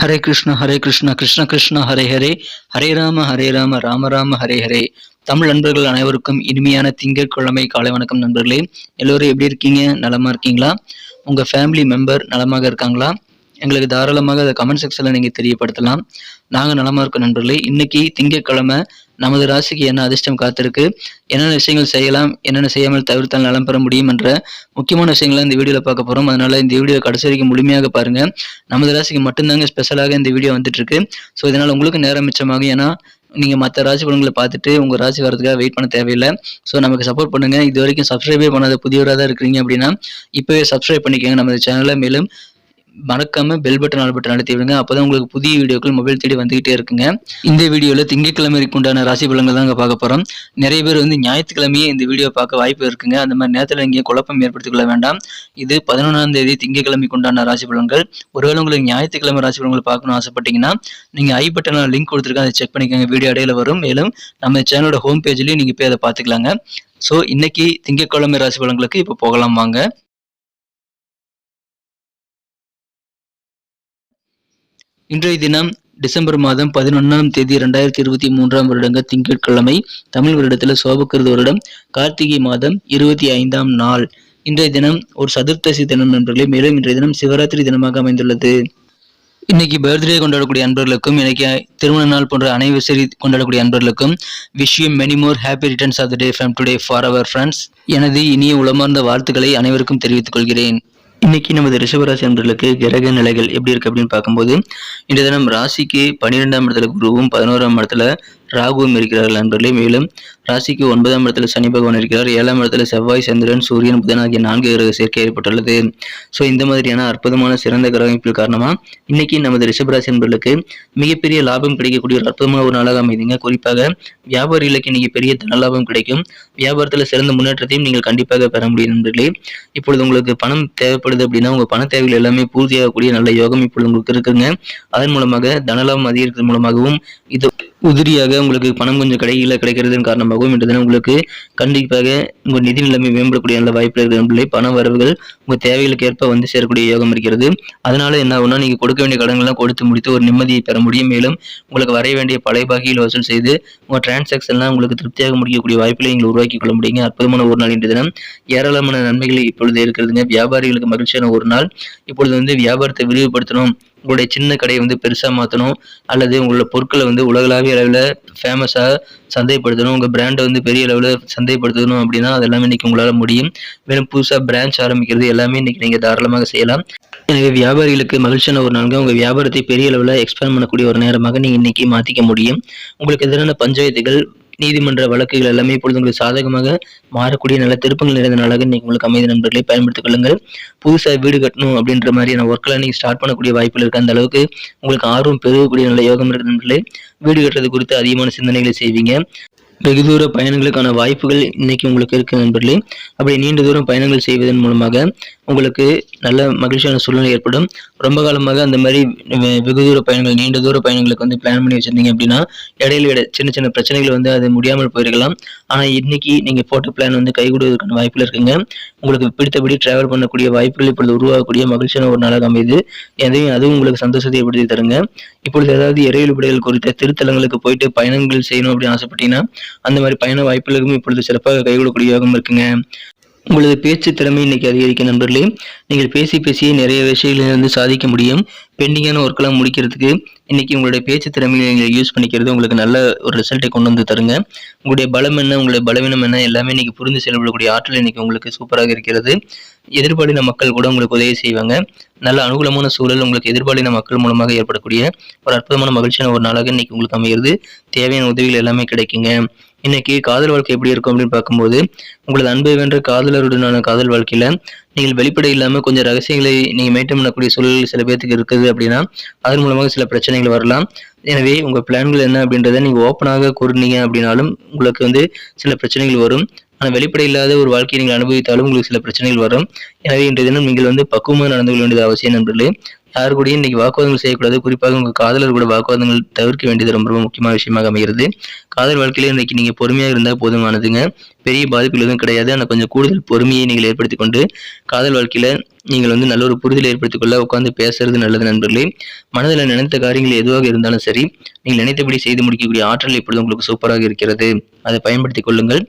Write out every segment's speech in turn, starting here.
ஹரே கிருஷ்ண ஹரே கிருஷ்ண கிருஷ்ண கிருஷ்ண ஹரே ஹரே. ஹரே ராம ஹரே ராம ராம ராம ஹரே ஹரே. தமிழ் நண்பர்கள் அனைவருக்கும் இனிமையான திங்கட்கிழமை காலை வணக்கம் நண்பர்களே. எல்லோரும் எப்படி இருக்கீங்க? நலமா இருக்கீங்களா? உங்க ஃபேமிலி மெம்பர் நலமாக இருக்காங்களா? எங்களுக்கு தாராளமாக அதை கமெண்ட் செக்ஷனில் நீங்கள் தெரியப்படுத்தலாம். நாங்கள் நலமாக இருக்கோம் நண்பர்களே. இன்னைக்கு திங்கட்கிழமை நமது ராசிக்கு என்ன அதிர்ஷ்டம் காத்திருக்கு? என்னென்ன விஷயங்கள் செய்யலாம்? என்னென்ன செய்யாமல் தவிர்த்தால் நலம் பெற முடியும் என்ற முக்கியமான விஷயங்களை இந்த வீடியோவில் பார்க்க போகிறோம் அதனால் இந்த வீடியோ கடைசி வரைக்கும் முழுமையாக பாருங்க. நமது ராசிக்கு மட்டும்தாங்க ஸ்பெஷலாக இந்த வீடியோ வந்துட்டுருக்கு. ஸோ இதனால் உங்களுக்கு நேரம் மிச்சமாகும். ஏன்னா நீங்கள் மற்ற ராசி பலன்களை பார்த்துட்டு உங்கள் ராசி வரதுக்காக வெயிட் பண்ண தேவையில்லை. ஸோ நமக்கு சப்போர்ட் பண்ணுங்கள் இது வரைக்கும் சப்ஸ்கிரைபே பண்ணாத புதியவராக தான் இருக்கிறீங்க அப்படின்னா இப்போவே சப்ஸ்கிரைப் பண்ணிக்கோங்க. நமது சேனலை மேலும் மறக்காம பெல் பட்டன் ஆல் பட்டன் அழுத்தி விடுங்க அப்பதான் உங்களுக்கு புதிய வீடியோக்கள் மொபைல் தேடி வந்துகிட்டே இருக்குங்க. இந்த வீடியோல திங்கட்கிழமைக்கு உண்டான ராசி பலன்கள் தான் பார்க்க போறோம். நிறைய பேர் வந்து ஞாயிற்றுக்கிழமையே இந்த வீடியோ பார்க்க வாய்ப்பு இருக்குங்க. அந்த மாதிரி நேரத்தில் இங்கே குழப்பம் ஏற்படுத்திக் கொள்ள வேண்டாம். இது பதினொன்றாம் தேதி திங்கட்கிழமைக்கு உண்டான ராசி பலன்கள். ஒருவேளை உங்களுக்கு ஞாயிற்றுக்கிழமை ராசி பலன்கள் பார்க்கணும்னு ஆசைப்பட்டீங்கன்னா நீங்க ஐ பட்டனில் லிங்க் கொடுத்துருக்கேன். அதை செக் பண்ணிக்கோங்க. வீடியோ இடையில வரும். மேலும் நம்ம சேனலோட ஹோம் பேஜ்லயும் நீங்க போய் அதை பார்த்துக்கலாங்க. ஸோ இன்னைக்கு திங்கட்கிழமை ராசி பலன்களுக்கு இப்போ போகலாம் வாங்க. இன்றைய தினம் டிசம்பர் மாதம் பதினொன்றாம் தேதி ரெண்டாயிரத்தி இருபத்தி மூன்றாம் வருடங்க திங்கட்கிழமை தமிழ் வருடத்தில் சோபக்கிருத வருடம் கார்த்திகை மாதம் இருபத்தி ஐந்தாம் நாள். இன்றைய தினம் ஒரு சதுர்த்தசி தினம் நண்பர்களே மேலும் இன்றைய தினம் சிவராத்திரி தினமாக அமைந்துள்ளது. இன்னைக்கு பர்த்டே கொண்டாடக்கூடிய அன்பர்களுக்கும் இன்னைக்கு திருமண நாள் போன்ற அனைவசரி கொண்டாடக்கூடிய அன்பர்களுக்கும் விஷயம் many more happy returns of the day from today for our friends எனது இனிய உளமார்ந்த வாழ்த்துக்களை அனைவருக்கும் தெரிவித்துக் கொள்கிறேன். இன்னைக்கு நமது ரிஷபராசி அன்பர்களுக்கு கிரக நிலைகள் எப்படி இருக்கு அப்படின்னு பார்க்கும்போது இந்த தினம் ராசிக்கு பன்னிரெண்டாம் இடத்துல குருவும் பதினோராம் இடத்துல ராகுவும் இருக்கிறார்கள் நண்பர்களே மேலும் ராசிக்கு ஒன்பதாம் இடத்துல சனி பகவான் இருக்கிறார். ஏழாம் இடத்துல செவ்வாய் சந்திரன் சூரியன் புதன் ஆகிய நான்கு கிரக சேர்க்கை ஏற்பட்டுள்ளது. ஸோ இந்த மாதிரியான அற்புதமான சிறந்த கிரகமைப்பு காரணமா இன்னைக்கு நமது ரிஷபராசி நண்பர்களுக்கு மிகப்பெரிய லாபம் கிடைக்கக்கூடிய ஒரு அற்புதமான ஒரு நாளாக அமைதிங்க. குறிப்பாக வியாபாரிகளுக்கு இன்னைக்கு பெரிய தன லாபம் கிடைக்கும். வியாபாரத்தில் சிறந்த முன்னேற்றத்தையும் நீங்கள் கண்டிப்பாக பெற முடியும் நண்பர்களே. இப்பொழுது உங்களுக்கு பணம் தேவைப்படுது அப்படின்னா உங்கள் பண தேவைகள் எல்லாமே பூர்த்தியாகக்கூடிய நல்ல யோகம் இப்பொழுது உங்களுக்கு இருக்குங்க. அதன் மூலமாக தனலாபம் அதிகரிக்கிறது மூலமாகவும் இது உதிரியாக உங்களுக்கு பணம் கொஞ்சம் கிடைக்கல கிடைக்கிறதன் காரணமாகவும் இன்று தினம் உங்களுக்கு கண்டிப்பாக உங்கள் நிதி நிலைமை மேம்படக்கூடிய நல்ல வாய்ப்பு இருக்கிற பண வரவுகள் உங்கள் தேவைகளுக்கு ஏற்ப வந்து சேரக்கூடிய யோகம் இருக்கிறது. அதனால என்ன ஆகும்னா நீங்கள் கொடுக்க வேண்டிய கடன்கள்லாம் கொடுத்து முடித்து ஒரு நிம்மதியை பெற முடியும். மேலும் உங்களுக்கு வரைய வேண்டிய பழைய பகையில் வசூல் செய்து உங்கள் டிரான்சாக்ஷன்லாம் உங்களுக்கு திருப்தியாக முடிக்கக்கூடிய வாய்ப்புகளை நீங்கள் உருவாக்கி கொள்ள முடியுங்க. அற்புதமான ஒரு நாள் இன்று தினம். ஏராளமான நன்மைகள் இப்பொழுது இருக்கிறதுங்க. வியாபாரிகளுக்கு மகிழ்ச்சியான ஒரு நாள். இப்பொழுது வந்து வியாபாரத்தை விரிவுபடுத்தணும். உங்களுடைய சின்ன கடையை வந்து பெருசாக மாற்றணும் அல்லது உங்களோட பொருட்களை வந்து உலகளாவிய அளவில் ஃபேமஸாக சந்தைப்படுத்தணும் உங்கள் பிராண்டை வந்து பெரிய அளவில் சந்தைப்படுத்தணும் அப்படின்னா அதெல்லாமே இன்றைக்கி உங்களால் முடியும். மேலும் புதுசாக பிரான்ச் ஆரம்பிக்கிறது எல்லாமே இன்றைக்கி நீங்கள் தாராளமாக செய்யலாம். எனவே வியாபாரிகளுக்கு மகிழ்ச்சியான ஒரு நாள்கள் உங்கள் வியாபாரத்தை பெரிய அளவில் எக்ஸ்பேண்ட் பண்ணக்கூடிய ஒரு நேரமாக நீங்கள் இன்றைக்கி மாற்றிக்க முடியும். உங்களுக்கு எதிரான பஞ்சாயத்துகள் நீதிமன்ற வழக்குகள் எல்லாமே இப்பொழுது உங்களுக்கு சாதகமாக மாறக்கூடிய நல்ல திருப்பங்கள் நிறைந்த நாளாக நீங்கள் உங்களுக்கு அமைதி நண்பர்களை பயன்படுத்திக் கொள்ளுங்கள். புதுசாக வீடு கட்டணும் அப்படின்ற மாதிரியான ஒர்க்கெல்லாம் நீங்கள் ஸ்டார்ட் பண்ணக்கூடிய வாய்ப்புகள் இருக்க. அந்த அளவுக்கு உங்களுக்கு ஆர்வம் பெருகக்கூடிய நல்ல யோகம் இருக்கிற நண்பர்களே. வீடு கட்டுறது குறித்து அதிகமான சிந்தனைகளை செய்வீங்க. வெகு தூர பயணங்களுக்கான வாய்ப்புகள் இன்னைக்கு உங்களுக்கு இருக்கு நண்பர்களே. அப்படி நீண்ட தூரம் பயணங்கள் செய்வதன் மூலமாக உங்களுக்கு நல்ல மகிழ்ச்சியான சூழ்நிலை ஏற்படும். ரொம்ப காலமாக அந்த மாதிரி வெகு தூர பயணங்கள் நீண்ட தூர பயணங்களுக்கு வந்து பிளான் பண்ணி வச்சிருந்தீங்க அப்படின்னா இடையில சின்ன சின்ன பிரச்சனைகள் வந்து அது முடியாமல் போயிருக்கலாம். ஆனால் இன்னைக்கு நீங்கள் போட்ட பிளான் வந்து கைகூடுவதற்கான வாய்ப்பில் இருக்குங்க. உங்களுக்கு பிடித்தபடி டிராவல் பண்ணக்கூடிய வாய்ப்புகள் இப்பொழுது உருவாகக்கூடிய மகிழ்ச்சியான ஒரு நாளாக அமைது எதையும் அதுவும் உங்களுக்கு சந்தோஷத்தை ஏற்படுத்தி தருங்க. இப்பொழுது ஏதாவது இறையிலுபடிகள் குறித்த திருத்தலங்களுக்கு போயிட்டு பயணங்கள் செய்யணும் அப்படின்னு ஆசைப்பட்டீங்கன்னா அந்த மாதிரி பயண வாய்ப்புகளுக்கும் இப்பொழுது சிறப்பாக கைகூடக்கூடிய யோகம் இருக்குங்க. உங்களது பேச்சு திறமை இன்னைக்கு அதிகரிக்க நண்பர்களே நீங்கள் பேசி பேசியே நிறைய விஷயங்களிலிருந்து சாதிக்க முடியும். பெண்டிங்கான ஒர்க்கெல்லாம் முடிக்கிறதுக்கு இன்னைக்கு உங்களுடைய பேச்சு திறமையை நீங்கள் யூஸ் பண்ணிக்கிறது உங்களுக்கு நல்ல ஒரு ரிசல்ட்டை கொண்டு வந்து தருங்க. உங்களுடைய பலம் என்ன உங்களுடைய பலவீனம் என்ன எல்லாமே இன்றைக்கி புரிந்து செயல்படக்கூடிய ஆற்றல் இன்றைக்கி உங்களுக்கு சூப்பராக இருக்கிறது. எதிர்பாலின மக்கள் கூட உங்களுக்கு உதவி செய்வாங்க. நல்ல அனுகூலமான சூழல் உங்களுக்கு எதிர்பாலின மக்கள் மூலமாக ஏற்படக்கூடிய ஒரு அற்புதமான மகிழ்ச்சியான ஒரு நாளாக இன்னைக்கு உங்களுக்கு அமைகிறது. தேவையான உதவிகள் எல்லாமே கிடைக்குங்க. இன்னைக்கு காதல் வாழ்க்கை எப்படி இருக்கும் அப்படின்னு பார்க்கும்போது உங்களது அன்பை வென்ற காதலருடனான காதல் வாழ்க்கையில் நீங்கள் வெளிப்படை இல்லாமல் கொஞ்சம் ரகசியங்களை நீங்கள் மெயின்டைன் பண்ணக்கூடிய சூழல் சில பேர்த்துக்கு இருக்குது அப்படின்னா அதன் மூலமாக சில பிரச்சனைகள் வரலாம். எனவே உங்கள் பிளான்கள் என்ன அப்படின்றத நீங்கள் ஓப்பனாக கூறினீங்க அப்படின்னாலும் உங்களுக்கு வந்து சில பிரச்சனைகள் வரும். ஆனால் வெளிப்படை இல்லாத ஒரு வாழ்க்கையை நீங்கள் அனுபவித்தாலும் உங்களுக்கு சில பிரச்சனைகள் வரும். எனவே இன்றைய தினம் நீங்கள் வந்து பக்குவமாக நடந்து கொள்ள வேண்டியது அவசியம் நண்பர்களே. யார் கூடயும் இன்னைக்கு வாக்குவாதங்கள் செய்யக்கூடாது. குறிப்பாக உங்கள் காதலர் கூட வாக்குவாதங்கள் தவிர்க்க வேண்டியது ரொம்ப ரொம்ப முக்கியமான விஷயமாக அமைகிறது. காதல் வாழ்க்கையில இன்னைக்கு நீங்கள் பொறுமையாக இருந்தால் போதுமானதுங்க. பெரிய பாதிப்புகள் எதுவும் கிடையாது. ஆனால் கொஞ்சம் கூடுதல் பொறுமையை நீங்கள் ஏற்படுத்தி கொண்டு காதல் வாழ்க்கையில் நீங்கள் வந்து நல்ல ஒரு புரிதலை ஏற்படுத்திக் கொள்ள உட்காந்து பேசுறது நல்லது நண்பர்களே. மனதில் நினைத்த காரியங்கள் எதுவாக இருந்தாலும் சரி நீங்கள் நினைத்தபடி செய்து முடிக்கக்கூடிய ஆற்றல் இப்பொழுது உங்களுக்கு சூப்பராக இருக்கிறது. அதை பயன்படுத்திக் கொள்ளுங்கள்.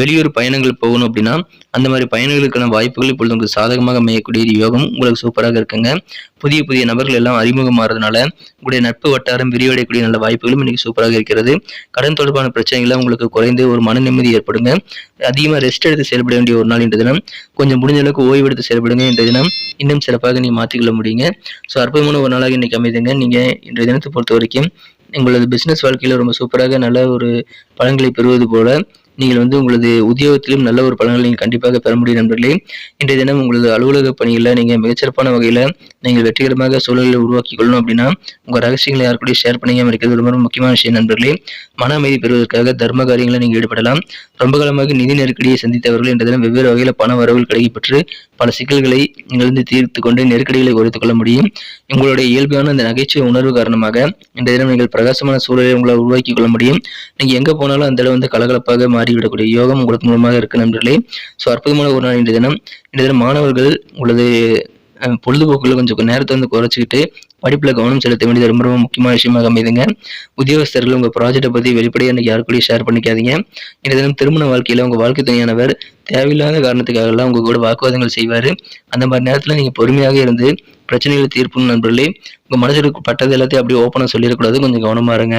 வெளியூர் பயணங்கள் போகணும் அப்படின்னா அந்த மாதிரி பயணங்களுக்கான வாய்ப்புகள் இப்பொழுது உங்களுக்கு சாதகமாக அமையக்கூடிய யோகம் உங்களுக்கு சூப்பராக இருக்குங்க. புதிய புதிய நபர்கள் எல்லாம் அறிமுகமாறதுனால உங்களுடைய நட்பு வட்டாரம் விரிவடையக்கூடிய நல்ல வாய்ப்புகளும் இன்னைக்கு சூப்பராக இருக்கிறது. கடன் தொடர்பான பிரச்சனைகள் உங்களுக்கு குறைந்து ஒரு மன நிம்மதி ஏற்படுங்க. அதிகமாக ரெஸ்ட் எடுத்து செயல்பட வேண்டிய ஒரு நாள் இன்ற தினம். கொஞ்சம் முடிஞ்ச அளவுக்கு ஓய்வு எடுத்து செயல்படுங்க இன்ற தினம். இன்னும் சிறப்பாக நீங்கள் மாற்றிக்கொள்ள முடியுங்க. ஸோ அற்புதமான ஒரு நாளாக இன்றைக்கி அமைதுங்க. நீங்கள் இன்றைய தினத்தை பொறுத்த வரைக்கும் உங்களது பிஸ்னஸ் வாழ்க்கையில் ரொம்ப சூப்பராக நல்ல ஒரு பலன்களை பெறுவது போல நீங்கள் வந்து உங்களது உத்தியோகத்திலும் நல்ல ஒரு பலன்களை நீங்கள் கண்டிப்பாக பெற முடியும் நண்பர்களே. இன்றைய தினம் உங்களது அலுவலக பணியில் நீங்கள் மிகச்சிறப்பான வகையில் நீங்கள் வெற்றிகரமாக சூழலை உருவாக்கி கொள்ளணும் அப்படின்னா உங்கள் ரகசியங்களை யாருக்கூடயும் ஷேர் பண்ணிக்காமல் இருக்கிறது ரொம்ப முக்கியமான விஷயம் நண்பர்களே. மன அமைதி பெறுவதற்காக தர்ம காரியங்களை நீங்கள் ஈடுபடலாம். ரொம்ப காலமாக நிதி நெருக்கடியை சந்தித்தவர்கள் இன்றைய தினம் வெவ்வேறு வகையில் பண வரவுகள் கிடைக்கப்பெற்று பல சிக்கல்களை நீங்கள் வந்து தீர்த்து கொண்டு நெருக்கடிகளை குறைத்துக் கொள்ள முடியும். உங்களுடைய இயல்பான அந்த நகைச்சுவை உணர்வு காரணமாக இன்றைய தினம் நீங்கள் பிரகாசமான சூழலை உங்களால் உருவாக்கி கொள்ள முடியும். நீங்கள் எங்கே போனாலும் அந்த அளவு வந்து கலகலப்பாக மாறி மாறிவிடக்கூடிய யோகம் உங்களுக்கு மூலமாக இருக்கு நண்பர்களே. ஸோ அற்புதமான ஒரு நாள் இன்றைய தினம். இன்றைய தினம் மாணவர்கள் உங்களது பொழுதுபோக்குல கொஞ்சம் நேரத்தை வந்து குறைச்சிக்கிட்டு படிப்பில் கவனம் செலுத்த வேண்டியது ரொம்ப ரொம்ப முக்கியமான விஷயமாக அமைதுங்க. உத்தியோகஸ்தர்கள் உங்கள் ப்ராஜெக்டை பற்றி வெளிப்படையாக எனக்கு யாருக்கூடயும் ஷேர் பண்ணிக்காதீங்க. இந்த தினம் திருமண வாழ்க்கையில் உங்கள் வாழ்க்கை துணையானவர் தேவையில்லாத காரணத்துக்காக எல்லாம் கூட வாக்குவாதங்கள் செய்வார். அந்த மாதிரி நேரத்தில் நீங்கள் பொறுமையாக இருந்து பிரச்சனைகளை தீர்ப்புன்னு நண்பர்களே. உங்கள் மனசுக்கு பட்டது எல்லாத்தையும் அப்படியே ஓப்பனாக சொல்லிடக்கூடாது. கொஞ்சம் கவனமா இருங்க.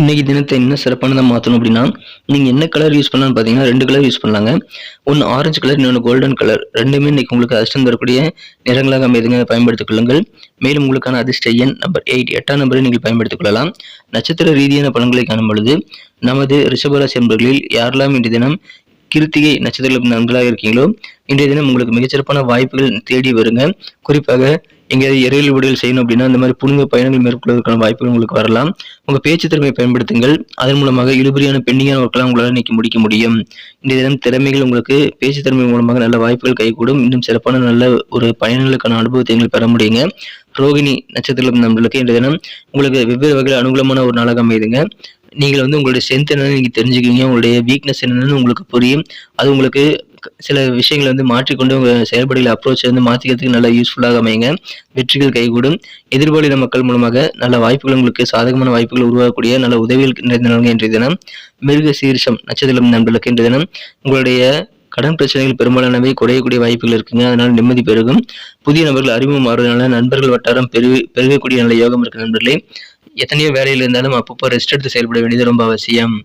இன்னைக்கு தினத்தை என்ன சிறப்பானதாக மாற்றணும் அப்படின்னா நீங்கள் என்ன கலர் யூஸ் பண்ணலாம்னு பார்த்தீங்கன்னா ரெண்டு கலர் யூஸ் பண்ணலாங்க. ஒன்று ஆரஞ்சு கலர் இன்னொன்று கோல்டன் கலர் ரெண்டுமே இன்னைக்கு உங்களுக்கு அதிர்ஷ்டம் தரக்கூடிய நிறங்களாக அமைதுங்க பயன்படுத்திக் கொள்ளுங்கள். மேலும் உங்களுக்கான அதிர்ஷ்ட எண் நம்பர் எயிட் எட்டாம் நம்பரை நீங்கள் பயன்படுத்திக் கொள்ளலாம். நட்சத்திர ரீதியான பலன்களை காணும் பொழுது நமது ரிஷபராசி என்பர்களில் யாரெல்லாம் இன்றைய தினம் கிருத்திகை நட்சத்திரங்களுக்கு நன்களாக இருக்கீங்களோ இன்றைய தினம் உங்களுக்கு மிகச்சிறப்பான வாய்ப்புகள் தேடி வருங்க. குறிப்பாக எங்கேயாவது இறையில் விடுதல் செய்யணும் அப்படின்னா இந்த மாதிரி புனித பயணங்கள் மேற்கொள்வதற்கான வாய்ப்புகள் உங்களுக்கு வரலாம். உங்கள் பேச்சு திறமையை பயன்படுத்துங்கள். அதன் மூலமாக இழுபறியான பெண்டிங்கான ஒர்க்கெல்லாம் உங்களால் இன்னைக்கு முடிக்க முடியும். இந்த தினம் திறமைகள் உங்களுக்கு பேச்சு திறமை மூலமாக நல்ல வாய்ப்புகள் கைகூடும். இன்னும் சிறப்பான நல்ல ஒரு பயணங்களுக்கான அனுபவத்தை நீங்கள் பெற முடியுங்க. ரோகிணி நட்சத்திரம் நம்மளுக்கு இன்றைய தினம் உங்களுக்கு வெவ்வேறு வகையில் அனுகூலமான ஒரு நாளாக அமையுதுங்க நீங்கள் வந்து உங்களுடைய ஸ்ட்ரென்த் என்னன்னு நீங்கள் தெரிஞ்சுக்குவீங்க. உங்களுடைய வீக்னஸ் என்னன்னு உங்களுக்கு புரியும். அது உங்களுக்கு சில விஷயங்களை வந்து மாற்றிக்கொண்டு உங்கள் செயல்பாடுகளை அப்ரோச் வந்து மாற்றிக்கிறதுக்கு நல்லா யூஸ்ஃபுல்லாக அமையுங்க. வெற்றிகள் கைகூடும். எதிர்பாலின மக்கள் மூலமாக நல்ல வாய்ப்புகள் உங்களுக்கு சாதகமான வாய்ப்புகள் உருவாகக்கூடிய நல்ல உதவிகள் நிறைந்த நாள்கள் இன்றைய தினம். மிருக சீர்ஷம் நட்சத்திரம் நண்பர்களுக்கு இன்றைய தினம். உங்களுடைய கடன் பிரச்சனைகள் பெரும்பாலானவை குறையக்கூடிய வாய்ப்புகள் இருக்குங்க. அதனால் நிம்மதி பெருகும். புதிய நபர்கள் அறிமுகம் மாறுவதனால நண்பர்கள் வட்டாரம் பெருகு பெருகக்கூடிய நல்ல யோகம் இருக்கு நண்பர்களே. எத்தனையோ வேலையில் இருந்தாலும் அப்பப்போ ரெஸ்ட் எடுத்து செயல்பட வேண்டியது ரொம்ப அவசியம்.